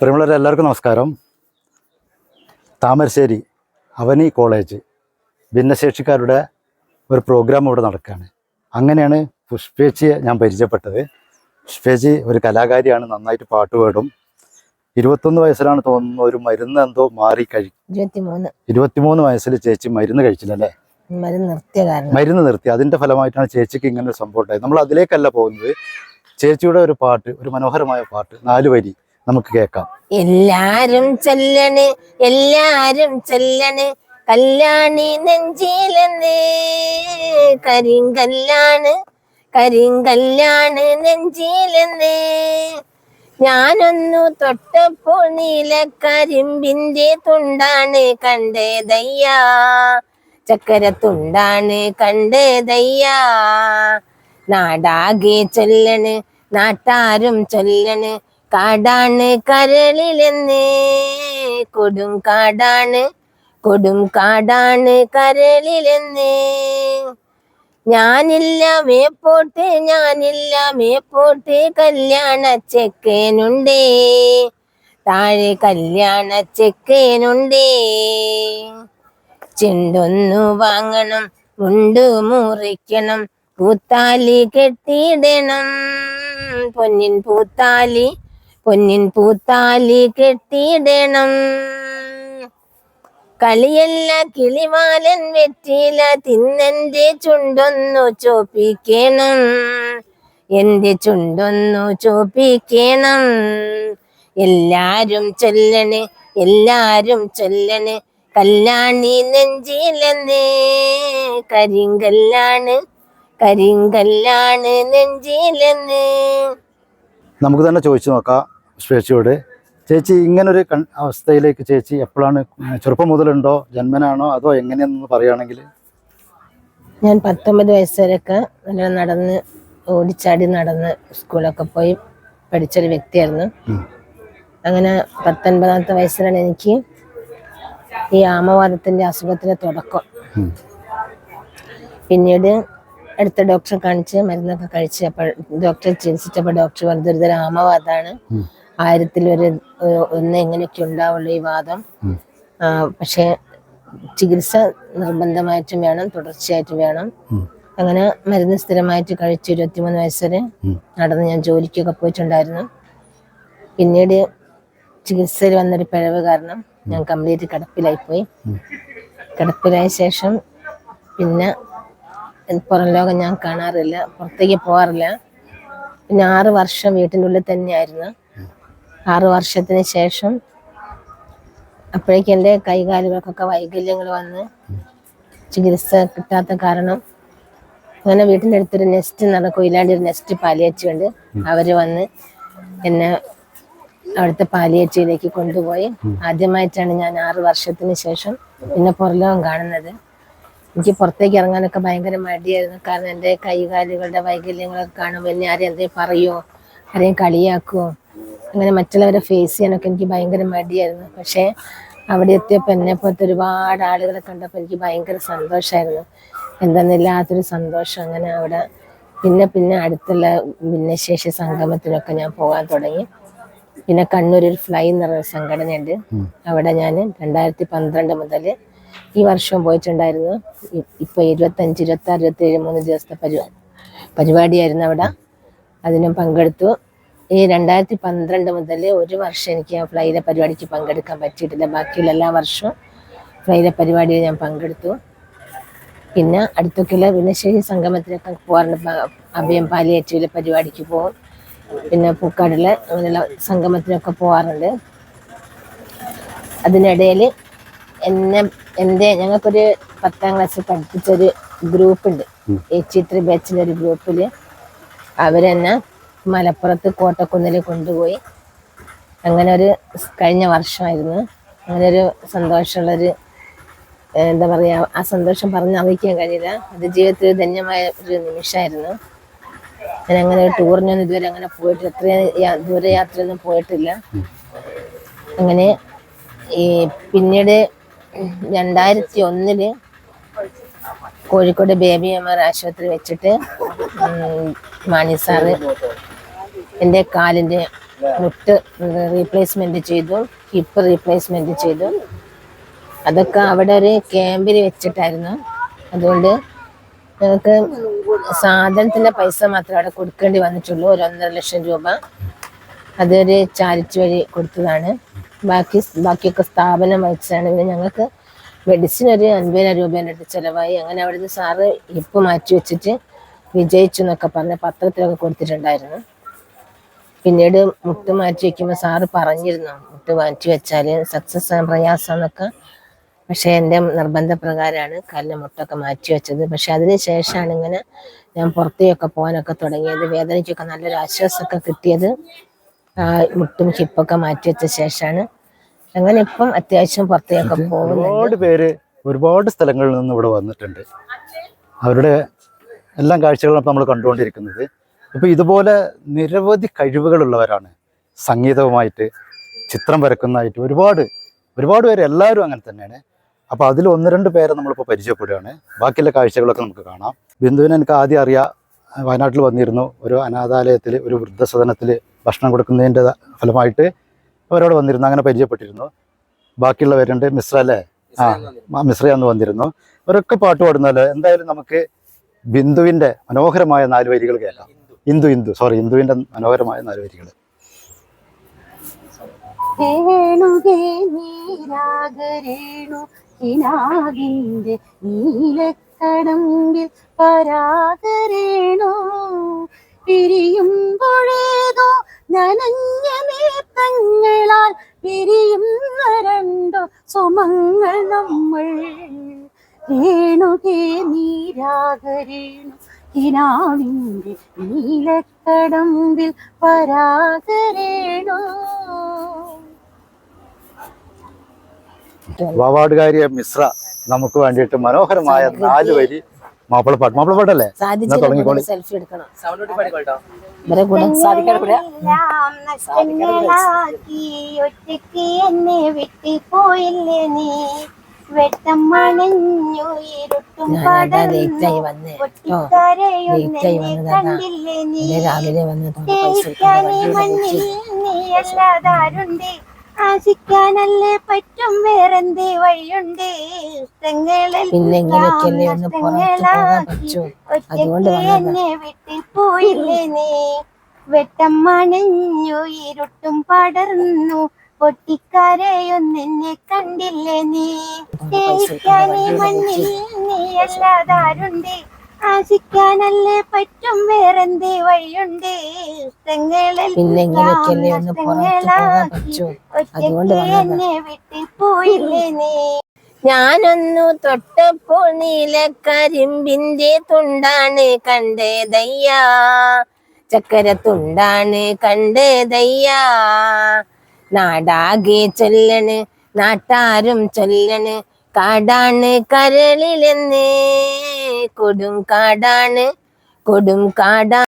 പ്രിയമുള്ളവരെ എല്ലാവർക്കും നമസ്കാരം. താമരശ്ശേരി അവനി കോളേജ് ഭിന്നശേഷിക്കാരുടെ ഒരു പ്രോഗ്രാം ഇവിടെ നടക്കുകയാണ്. അങ്ങനെയാണ് പുഷ്പേച്ചിയെ ഞാൻ പരിചയപ്പെട്ടത്. പുഷ്പേച്ചി ഒരു കലാകാരിയാണ് നന്നായിട്ട് പാട്ട് പാടും. ഇരുപത്തൊന്ന് വയസ്സിലാണ് തോന്നുന്നു ഒരു മരുന്ന് എന്തോ മാറി കഴി ഇരുപത്തിമൂന്ന്. വയസ്സിൽ ചേച്ചി മരുന്ന് കഴിച്ചില്ലല്ലേ മരുന്ന് നിർത്തി. അതിന്റെ ഫലമായിട്ടാണ് ചേച്ചിക്ക് ഇങ്ങനെ ഒരു സംഭവം ഉണ്ടായത്. നമ്മൾ അതിലേക്കല്ല പോകുന്നത്. ചേച്ചിയുടെ ഒരു പാട്ട് ഒരു മനോഹരമായ പാട്ട് നാല് വരി നമുക്ക് കേൾക്കാം. എല്ലാരും ചെല്ലണ് എല്ലാരും ചെല്ലണ് കല്യാണി നെഞ്ചിലെന്ന്. കരിങ്കല്ലാണ് കരിങ്കല്ലാണ് നെഞ്ചിലെന്ന്. ഞാനൊന്നു തൊട്ടപ്പോൾ നീലക്കരിമ്പിന്റെ തുണ്ടാണ് കണ്ടേതയ്യാ. ചക്കര തുണ്ടാണ് കണ്ടേതയ്യാ. നാടാകെ ചൊല്ലണ് നാട്ടാരും ചൊല്ലണ് കാടാണ് കരളിലെന്ന്. കൊടും കാടാണ് കൊടും കാടാണ് കരളിലെന്ന്. ഞാനില്ല മേപ്പോട്ട് ഞാനില്ല മേപ്പോട്ട് കല്യാണ ചെക്കനുണ്ടേ. താഴെ കല്യാണ ചെക്കനുണ്ടേ. ചെണ്ടൊന്നു വാങ്ങണം മുണ്ടു മുറിക്കണം പൂത്താലി കെട്ടിയിടണം. പൊന്നിൻ പൂത്താലി പൊന്നിൻ പൂത്താലി കെട്ടിയിടണം. കളിയല്ല കിളിവാലൻ വെറ്റില തിന്നെന്റെ ചുണ്ടൊന്നു ചോപ്പിക്കണം. എന്റെ ചുണ്ടൊന്നു ചോപ്പിക്കണം. എല്ലാരും ചൊല്ലണ് എല്ലാരും ചൊല്ലണ് കല്യാണി നെഞ്ചിലെന്ന്. കരിങ്കല്ലാണ് കരിങ്കല്ലാണ് നെഞ്ചിലെന്ന്. നമുക്ക് തന്നെ ചോദിച്ചു നോക്കാം. ചേച്ചിയോട് ചേച്ചി ഇങ്ങനൊരു കൺ അവസ്ഥയിലേക്ക് ചേച്ചി എപ്പോഴാണ് ചെറുപ്പം മുതലുണ്ടോ ജന്മനാണോ അതോ എങ്ങനെയാണെന്ന് പറയുകയാണെങ്കിൽ ഞാൻ പത്തൊമ്പത് വയസ്സ് വരെയൊക്കെ നടന്ന് ഓടിച്ചാടി നടന്ന് സ്കൂളൊക്കെ പോയി പഠിച്ചൊരു വ്യക്തിയായിരുന്നു. അങ്ങനെ പത്തൊൻപതാമത്തെ വയസ്സിലാണ് എനിക്ക് ഈ ആമവാദത്തിന്റെ അസുഖത്തിന്റെ തുടക്കം. പിന്നീട് അടുത്ത ഡോക്ടറെ കാണിച്ച് മരുന്നൊക്കെ കഴിച്ച് അപ്പോൾ ഡോക്ടറെ ചികിത്സിച്ചപ്പോൾ ഡോക്ടർ പറഞ്ഞത് ഒരുതരം ആമവാദമാണ്. ആയിരത്തിലൊരു ഒന്ന് എങ്ങനെയൊക്കെ ഉണ്ടാവുള്ളൂ ഈ വാദം. പക്ഷേ ചികിത്സ നിർബന്ധമായിട്ടും വേണം തുടർച്ചയായിട്ടും വേണം. അങ്ങനെ മരുന്ന് സ്ഥിരമായിട്ട് കഴിച്ച് ഇരുപത്തിമൂന്ന് വയസ്സ് ഉം. നടന്ന് ഞാൻ ജോലിക്കൊക്കെ പോയിട്ടുണ്ടായിരുന്നു. പിന്നീട് ചികിത്സയിൽ വന്നൊരു പിഴവ് കാരണം ഞാൻ കംപ്ലീറ്റ് കിടപ്പിലായി പോയി കിടപ്പിലായ ശേഷം പിന്നെ പുറം ലോകം ഞാൻ കാണാറില്ല പുറത്തേക്ക് പോകാറില്ല. പിന്നെ ആറ് വർഷം വീട്ടിന്റെ ഉള്ളിൽ തന്നെയായിരുന്നു. ആറ് വർഷത്തിന് ശേഷം അപ്പോഴേക്കും എന്റെ കൈകാലുകൾക്കൊക്കെ വൈകല്യങ്ങൾ വന്ന് ചികിത്സ കിട്ടാത്ത കാരണം അങ്ങനെ വീട്ടിന്റെ അടുത്തൊരു നെസ്റ്റ് നടക്കും കൊയിലാണ്ടി ഒരു നെസ്റ്റ് പാലിയേച്ചുണ്ട് അവർ വന്ന് എന്നെ അവിടുത്തെ പാലിയച്ചയിലേക്ക് കൊണ്ടുപോയി. ആദ്യമായിട്ടാണ് ഞാൻ ആറ് വർഷത്തിന് ശേഷം പിന്നെ പുറലോകം കാണുന്നത്. എനിക്ക് പുറത്തേക്ക് ഇറങ്ങാനൊക്കെ ഭയങ്കര മടിയായിരുന്നു. കാരണം എന്റെ കൈകാലുകളുടെ വൈകല്യങ്ങളൊക്കെ കാണുമ്പോൾ എന്നെ ആരെയും എന്തെങ്കിലും പറയുമോ ആരെയും കളിയാക്കുമോ അങ്ങനെ മറ്റുള്ളവരെ ഫേസ് ചെയ്യാനൊക്കെ എനിക്ക് ഭയങ്കര മടിയായിരുന്നു. പക്ഷേ അവിടെ എത്തിയപ്പോൾ എന്നെ പോലത്തെ ഒരുപാട് ആളുകളെ കണ്ടപ്പോൾ എനിക്ക് ഭയങ്കര സന്തോഷമായിരുന്നു എന്തെന്നില്ലാത്തൊരു സന്തോഷം അങ്ങനെ അവിടെ. പിന്നെ പിന്നെ അടുത്തുള്ള ഭിന്നശേഷി സംഗമത്തിനൊക്കെ ഞാൻ പോകാൻ തുടങ്ങി. പിന്നെ കണ്ണൂർ ഒരു ഫ്ലൈ എന്ന് പറഞ്ഞ സംഘടനയുണ്ട് അവിടെ ഞാൻ രണ്ടായിരത്തി പന്ത്രണ്ട് മുതൽ ഈ വർഷം പോയിട്ടുണ്ടായിരുന്നു. ഇ- ഇപ്പൊ ഇരുപത്തഞ്ച് ഇരുപത്തി ആറ് ഇരുപത്തി ഏഴ് മൂന്ന് ദിവസത്തെ പരിപാടി പരിപാടിയായിരുന്നു അവിടെ. അതിനും പങ്കെടുത്തു. ഈ രണ്ടായിരത്തി പന്ത്രണ്ട് മുതൽ ഒരു വർഷം എനിക്ക് ആ ഫ്ലൈയിലെ പരിപാടിക്ക് പങ്കെടുക്കാൻ പറ്റിയിട്ടില്ല. ബാക്കിയുള്ള എല്ലാ വർഷവും ഫ്ലൈയിലെ പരിപാടിയിൽ ഞാൻ പങ്കെടുത്തു. പിന്നെ അടുത്തൊക്കെയുള്ള ഭിന്നശേഷി സംഗമത്തിനൊക്കെ പോകാറുണ്ട്. അഭയം പാലിയേറ്റീവിലെ പരിപാടിക്ക് പോകും. പിന്നെ പൂക്കാടിലെ അങ്ങനെയുള്ള സംഗമത്തിനൊക്കെ പോകാറുണ്ട്. അതിനിടയിൽ എന്നെ എന്റെ ഞങ്ങൾക്കൊരു പത്താം ക്ലാസ്സിൽ പഠിപ്പിച്ചൊരു ഗ്രൂപ്പുണ്ട്. എച്ച് ത്രി ബാച്ചിന്റെ ഒരു ഗ്രൂപ്പിൽ അവരെന്നെ മലപ്പുറത്ത് കോട്ടക്കുന്നിൽ കൊണ്ടുപോയി. അങ്ങനെ ഒരു കഴിഞ്ഞ വർഷമായിരുന്നു. അങ്ങനെ ഒരു സന്തോഷമുള്ളൊരു എന്താ പറയുക ആ സന്തോഷം പറഞ്ഞ് അറിയിക്കാൻ കഴിയില്ല. അത് ജീവിതത്തിൽ ധന്യമായ ഒരു നിമിഷമായിരുന്നു. ഞാൻ അങ്ങനെ ടൂറിനൊന്നും ഇതുവരെ അങ്ങനെ പോയിട്ട് എത്രയും ദൂരയാത്രയൊന്നും പോയിട്ടില്ല. അങ്ങനെ ഈ പിന്നീട് രണ്ടായിരത്തി ഒന്നിൽ കോഴിക്കോട് ബേബി അമ്മ ആശുപത്രി വെച്ചിട്ട് മാണി സാറ് എന്റെ കാലിന്റെ മുട്ട് റീപ്ലേസ്മെന്റ് ചെയ്തു ഹിപ്പ് റീപ്ലേസ്മെന്റ് ചെയ്തു. അതൊക്കെ അവിടെ ഒരു ക്യാമ്പിൽ വെച്ചിട്ടായിരുന്നു. അതുകൊണ്ട് ഞങ്ങൾക്ക് സാധനത്തിന്റെ പൈസ മാത്രമേ അവിടെ കൊടുക്കേണ്ടി വന്നിട്ടുള്ളൂ ഒരു ഒന്നര ലക്ഷം രൂപ. അതൊരു ചാരിറ്റി വഴി കൊടുത്തതാണ്. ബാക്കി ബാക്കിയൊക്കെ സ്ഥാപനം വഹിച്ചാണ് പിന്നെ ഞങ്ങൾക്ക് മെഡിസിൻ ഒരു അൻപതിനായിരം രൂപേന്റെ അടുത്ത് ചിലവായി. അങ്ങനെ അവിടുന്ന് സാറ് ഹിപ്പ് മാറ്റി വെച്ചിട്ട് വിജയിച്ചു എന്നൊക്കെ പറഞ്ഞ് പത്രത്തിലൊക്കെ കൊടുത്തിട്ടുണ്ടായിരുന്നു. പിന്നീട് മുട്ട് മാറ്റി വെക്കുമ്പോൾ സാറ് പറഞ്ഞിരുന്നു. മുട്ട് മാറ്റി വെച്ചാൽ സക്സസ് ആകാൻ പ്രയാസമെന്നൊക്കെ പക്ഷെ എന്റെ നിർബന്ധപ്രകാരമാണ് കാലിന്റെ മുട്ടൊക്കെ മാറ്റി വെച്ചത്. പക്ഷെ അതിന് ശേഷമാണ് ഇങ്ങനെ ഞാൻ പുറത്തേക്കൊക്കെ പോകാനൊക്കെ തുടങ്ങിയത്. വേദനയ്ക്കൊക്കെ നല്ലൊരു ആശ്വാസമൊക്കെ കിട്ടിയത്. ആ മുട്ടും ഹിപ്പൊക്കെ മാറ്റി വെച്ച ശേഷമാണ്. അങ്ങനെ ഇപ്പം അത്യാവശ്യം പുറത്തേക്കൊക്കെ പോകും ഒരുപാട് പേര് ഒരുപാട് സ്ഥലങ്ങളിൽ നിന്ന് ഇവിടെ വന്നിട്ടുണ്ട്. അവരുടെ എല്ലാം കാഴ്ചകളും നമ്മൾ കണ്ടുകൊണ്ടിരിക്കുന്നത്. അപ്പോൾ ഇതുപോലെ നിരവധി കഴിവുകളുള്ളവരാണ്. സംഗീതവുമായിട്ട് ചിത്രം വരക്കുന്നതായിട്ട് ഒരുപാട് ഒരുപാട് പേര് എല്ലാവരും അങ്ങനെ തന്നെയാണ്. അപ്പോൾ അതിൽ ഒന്ന് രണ്ട് പേരെ നമ്മളിപ്പോൾ പരിചയപ്പെടുകയാണ്. ബാക്കിയുള്ള കാഴ്ചകളൊക്കെ നമുക്ക് കാണാം. ബിന്ദുവിനെ എനിക്ക് ആദ്യം അറിയാം. വയനാട്ടിൽ വന്നിരുന്നു. ഒരു അനാഥാലയത്തിൽ ഒരു വൃദ്ധസദനത്തിൽ ഭക്ഷണം കൊടുക്കുന്നതിന്റെ ഫലമായിട്ട് അവരോട് വന്നിരുന്നു. അങ്ങനെ പരിചയപ്പെട്ടിരുന്നു. ബാക്കിയുള്ളവരുണ്ട്. മിശ്ര അല്ലേ? ആ മിശ്ര അന്ന് വന്നിരുന്നു. അവരൊക്കെ പാട്ട് പാടുന്നല്ലോ എന്തായാലും നമുക്ക് ബിന്ദുവിന്റെ മനോഹരമായ നാല് വരികൾ കേൾക്കാം. ഇന്ദു ഇന്ദു. സോറി ഇന്ദുവിന്റെ മനോഹരമായ നാല് വരികൾ രേണുകേ നീരാഗരേണു പരാഗരേണു പിരിയുമ്പോഴേതോ നനഞ്ഞ നേത്രങ്ങളാൽ പിരിയുന്ന രണ്ടോ സുമങ്ങൾ നമ്മൾ. രേണുകേ നീരാഗരേണു കിനാവിന്റെ നീലക്കടമ്പിൽ പരാഗരേണു. വാവാടുകാരിയ മിശ്ര നമുക്ക് വേണ്ടിയിട്ട് മനോഹരമായ നാല് വരി മാപ്പിളപ്പാട്ട് മാപ്പിളപ്പാട്ടല്ലേ തുടങ്ങിക്കോളി. സെൽഫി എടുക്കണം. ഒറ്റയ്ക്ക് എന്നെ വിട്ടു പോയില്ലേ നീ? വെട്ടം മണഞ്ഞു ഇരുട്ടും കണ്ടില്ലേ നീ? ആശിക്കാനല്ലേ പറ്റും വേറെന്തേ വഴിയുണ്ട്? ഒറ്റയ്ക്ക് എന്നെ വിട്ടിൽ പോയില്ലേ നീ? വെട്ടം മണഞ്ഞു ഇരുട്ടും പടർന്നു. പൊട്ടിക്കരയൊന്നെന്നെ കണ്ടില്ലേ നീ? സ്നേഹിക്കാൻ ഈ മണ്ണിൽ നീ അല്ലാതാരുണ്ട്. ആശിക്കാനല്ലേ പറ്റും വേറെന്തേ വഴിയുണ്ട്? ഒറ്റയ്ക്ക് എന്നെ വിട്ടു പോയില്ലേ നീ? ഞാനൊന്നു തൊട്ടപ്പോൾ നീല കരിമ്പിന്റെ തുണ്ടാണ് കണ്ടതയ്യാ. ചക്കര തുണ്ടാണ് കണ്ടതയ്യാ. നാടാകെ ചൊല്ലണ് നാട്ടാരും ചൊല്ലണ് കാടാണ് കരളിലെന്ന്. കൊടും കാടാണ് കൊടും കാടാ